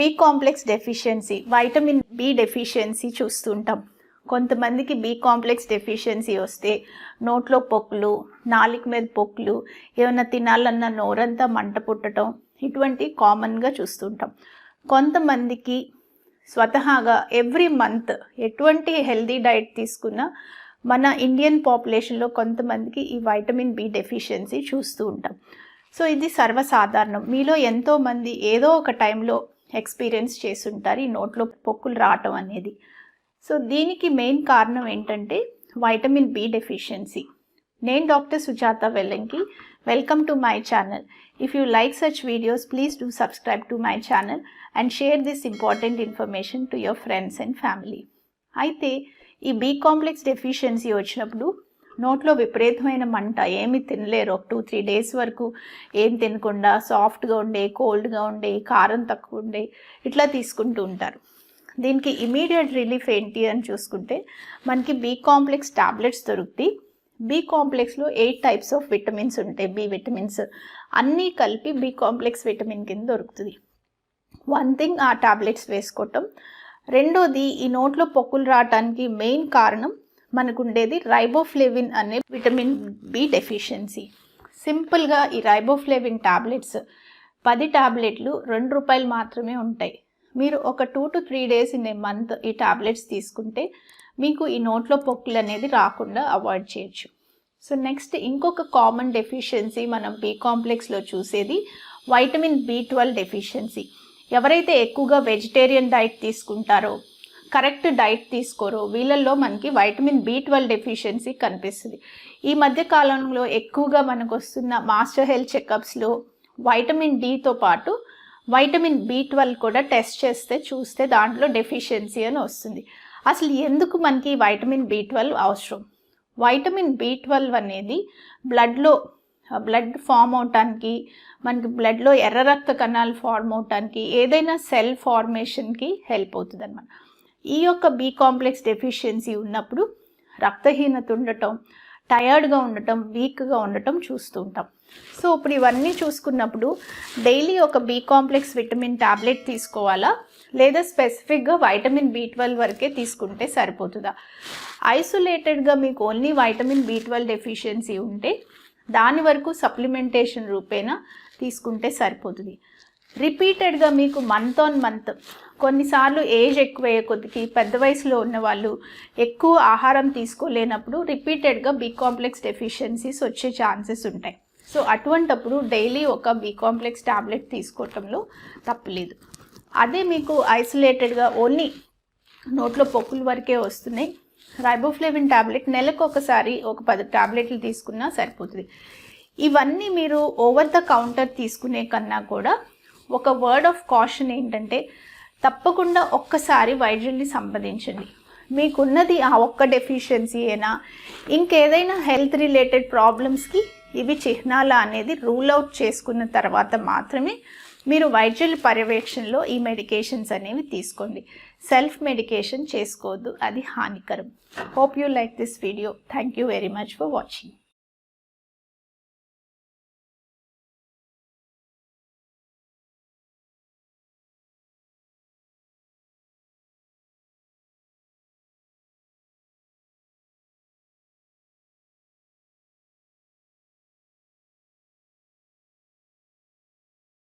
B complex deficiency vitamin B deficiency చూస్తుంటాం. కొంతమందికి B complex deficiency వస్తే నోట్లో పొక్కులు నాలుక మీద పొక్కులు ఏమైనా తినాలన్న నోరంతా మంట పుట్టడం ఇటువంటి కామన్గా చూస్తుంటాం. కొంతమందికి స్వతహాగా ఎవ్రీ మంత్ ఎటువంటి హెల్దీ డైట్ తీసుకున్నా మన ఇండియన్ పాపులేషన్లో కొంతమందికి ఈ వైటమిన్ బి డెఫిషియన్సీ చూస్తూ ఉంటాం. సో ఇది సర్వసాధారణం. మీలో ఎంతోమంది ఏదో ఒక టైంలో ఎక్స్పీరియన్స్ చేస్తుంటారు ఈ నోట్లో పొక్కులు రావటం అనేది. సో దీనికి మెయిన్ కారణం ఏంటంటే వైటమిన్ బి డెఫిషియన్సీ నేను doctor Sujatha Vellanki welcome to my channel. If you like such videos please do subscribe to my channel and share this important information to your friends and family అయితే ఈ B complex deficiency వచ్చినప్పుడు నోట్లో విపరీతమైన మంట ఏమి తినలేరు. ఒక two three days వరకు ఏం తినకుండా సాఫ్ట్గా ఉండే కోల్డ్గా ఉండే కారం తక్కువ ఉండే ఇట్లా తీసుకుంటూ ఉంటారు. దీనికి ఇమీడియట్ రిలీఫ్ ఏంటి అని చూసుకుంటే మనకి బీ కాంప్లెక్స్ టాబ్లెట్స్ దొరుకుతాయి. బి కాంప్లెక్స్లో ఎయిట్ టైప్స్ ఆఫ్ విటమిన్స్ ఉంటాయి. బి విటమిన్స్ అన్నీ కలిపి బి కాంప్లెక్స్ విటమిన్ కింద దొరుకుతుంది. వన్ థింగ్ ఆ టాబ్లెట్స్ వేసుకోవటం. రెండోది ఈ నోట్లో పొక్కులు రావటానికి మెయిన్ కారణం మనకు ఉండేది రైబోఫ్లేవిన్ అనే విటమిన్ బి డెఫిషియన్సీ. సింపుల్గా ఈ రైబోఫ్లేవిన్ టాబ్లెట్స్ పది టాబ్లెట్లు రెండు రూపాయలు మాత్రమే ఉంటాయి. మీరు ఒక two to three days in a month ఈ టాబ్లెట్స్ తీసుకుంటే మీకు ఈ నోట్లో పొక్కులు అనేది రాకుండా అవాయిడ్ చేయొచ్చు. సో నెక్స్ట్ ఇంకొక కామన్ డెఫిషియన్సీ మనం బీ కాంప్లెక్స్లో చూసేది వైటమిన్ బి ట్వెల్వ్ డెఫిషియన్సీ. ఎవరైతే ఎక్కువగా వెజిటేరియన్ డైట్ తీసుకుంటారో కరెక్ట్ డైట్ తీసుకోరో. వీళ్ళల్లో మనకి వైటమిన్ బి ట్వెల్వ్ డెఫిషియన్సీ కనిపిస్తుంది. ఈ మధ్య కాలంలో ఎక్కువగా మనకు వస్తున్న మాస్టర్ హెల్త్ చెకప్స్లో వైటమిన్ డితో పాటు వైటమిన్ బి ట్వెల్వ్ కూడా టెస్ట్ చేస్తే చూస్తే దాంట్లో డెఫిషియన్సీ అని వస్తుంది. అసలు ఎందుకు మనకి వైటమిన్ బి ట్వెల్వ్ అవసరం? వైటమిన్ బి ట్వెల్వ్ అనేది బ్లడ్లో బ్లడ్ ఫామ్ అవటానికి మనకి బ్లడ్లో ఎర్ర రక్త కణాలు ఫార్మ్ అవటానికి ఏదైనా సెల్ ఫార్మేషన్కి హెల్ప్ అవుతుంది అనమాట ఈ యొక్క బి కాంప్లెక్స్ డెఫిషియన్సీ ఉన్నప్పుడు రక్తహీనత ఉండటం టయర్డ్గా ఉండటం వీక్గా ఉండటం చూస్తూ ఉంటాం. సో ఇప్పుడు ఇవన్నీ చూసుకున్నప్పుడు డైలీ ఒక బి కాంప్లెక్స్ విటమిన్ టాబ్లెట్ తీసుకోవాలా? లేదా స్పెసిఫిక్గా వైటమిన్ బి ట్వెల్వ్ వరకే తీసుకుంటే సరిపోతుందా? ఐసోలేటెడ్గా మీకు only vitamin B twelve deficiency ఉంటే దాని వరకు సప్లిమెంటేషన్ రూపేణా తీసుకుంటే సరిపోతుంది. రిపీటెడ్గా మీకు మంత్ ఆన్ మంత్ కొన్నిసార్లు ఏజ్ ఎక్కువయ్యే కొద్దికి పెద్ద వయసులో ఉన్న వాళ్ళు ఎక్కువ ఆహారం తీసుకోలేనప్పుడు రిపీటెడ్గా బి కాంప్లెక్స్ డెఫిషియన్సీస్ వచ్చే ఛాన్సెస్ ఉంటాయి. సో అటువంటప్పుడు డైలీ ఒక బి కాంప్లెక్స్ ట్యాబ్లెట్ తీసుకోవటంలో తప్పలేదు. అదే మీకు ఐసోలేటెడ్గా ఓన్లీ నోట్లో పొక్కుల వరకే వస్తున్నాయి. రైబోఫ్లేవిన్ టాబ్లెట్ నెలకు ఒకసారి ఒక పది టాబ్లెట్లు తీసుకున్నా సరిపోతుంది. ఇవన్నీ మీరు ఓవర్ ద కౌంటర్ తీసుకునే కన్నా కూడా ఒక వర్డ్ ఆఫ్ కాషన్ ఏంటంటే తప్పకుండా ఒక్కసారి వైద్యుల్ని సంప్రదించండి. మీకున్నది ఆ ఒక్క డెఫిషియన్సీ అయినా ఇంకేదైనా హెల్త్ రిలేటెడ్ ప్రాబ్లమ్స్కి ఇవి చిహ్నాల అనేది రూల్ అవుట్ చేసుకున్న తర్వాత మాత్రమే మీరు వైద్యుల పర్యవేక్షణలో ఈ మెడికేషన్స్ అనేవి తీసుకోండి. సెల్ఫ్ మెడికేషన్ చేసుకోవద్దు. అది హానికరం. Hope you like this video thank you very much for watching